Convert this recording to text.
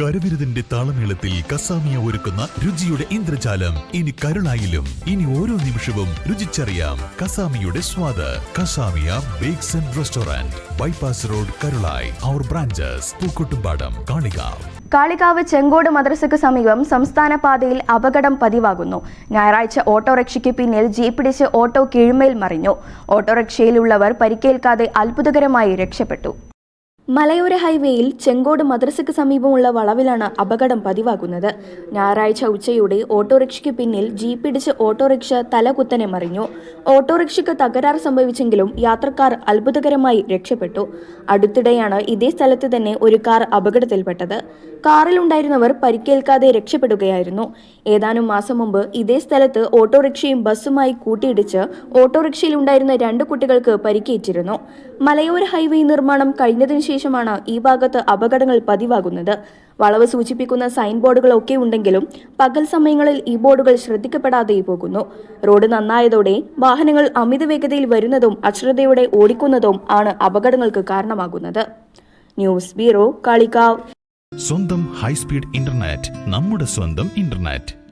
കരവിരുതിന്റെ താളമേളത്തിൽ കസാമിയ ഒരുക്കുന്ന രുചിയുടെ ഇന്ദ്രജാലം. ഇനി കരുളായിലും ഇനി ഓരോ നിമിഷവും രുചിച്ചറിയാം കസാമിയുടെ സ്വാദ്. Kasamia bakes and restaurant bypass road Karulai. Our branches Pookkottumpadam Kalikavu. Kalikavu Chengode മദ്രസയ്ക്ക് സമീപം സംസ്ഥാന പാതയിൽ അപകടം പതിവാകുന്നു. ഞായറാഴ്ച ഓട്ടോറിക്ഷയ്ക്ക് പിന്നിൽ ജീപ്പിടിച്ച് ഓട്ടോ കീഴ്മേൽ മറിഞ്ഞു. ഓട്ടോറിക്ഷയിലുള്ളവർ പരിക്കേൽക്കാതെ അത്ഭുതകരമായി രക്ഷപ്പെട്ടു. മലയോര ഹൈവേയിൽ ചെങ്കോട് മദ്രസയ്ക്ക് സമീപമുള്ള വളവിലാണ് അപകടം പതിവാകുന്നത്. ഞായറാഴ്ച ഉച്ചയോടെ ഓട്ടോറിക്ഷയ്ക്ക് പിന്നിൽ ജീപ്പിടിച്ച് ഓട്ടോറിക്ഷ തലകുത്തനെ മറിഞ്ഞു. ഓട്ടോറിക്ഷയ്ക്ക് തകരാർ സംഭവിച്ചെങ്കിലും യാത്രക്കാർ അത്ഭുതകരമായി രക്ഷപ്പെട്ടു. അടുത്തിടെയാണ് ഇതേ സ്ഥലത്ത് തന്നെ ഒരു കാർ അപകടത്തിൽപ്പെട്ടത്. കാറിലുണ്ടായിരുന്നവർ പരിക്കേൽക്കാതെ രക്ഷപ്പെടുകയായിരുന്നു. ഏതാനും മാസം മുമ്പ് ഇതേ സ്ഥലത്ത് ഓട്ടോറിക്ഷയും ബസ്സുമായി കൂട്ടിയിടിച്ച് ഓട്ടോറിക്ഷയിലുണ്ടായിരുന്ന രണ്ട് കുട്ടികൾക്ക് പരിക്കേറ്റിരുന്നു. മലയോര ഹൈവേ നിർമ്മാണം കഴിഞ്ഞതിനു ശേഷമാണ് ഈ ഭാഗത്ത് അപകടങ്ങൾ പതിവാകുന്നത്. വളവ് സൂചിപ്പിക്കുന്ന സൈൻ ബോർഡുകളൊക്കെ ഉണ്ടെങ്കിലും പകൽ സമയങ്ങളിൽ ഈ ബോർഡുകൾ ശ്രദ്ധിക്കപ്പെടാതെ പോകുന്നു. റോഡ് നന്നായതോടെ വാഹനങ്ങൾ അമിത വേഗതയിൽ വരുന്നതും അശ്രദ്ധയോടെ ഓടിക്കുന്നതും ആണ് അപകടങ്ങൾക്ക് കാരണമാകുന്നത്. ന്യൂസ് ബ്യൂറോ കാളിക്കാവ് സ്വന്തം ഹൈസ്പീഡ് ഇന്റർനെറ്റ് നമ്മുടെ സ്വന്തം ഇന്റർനെറ്റ്.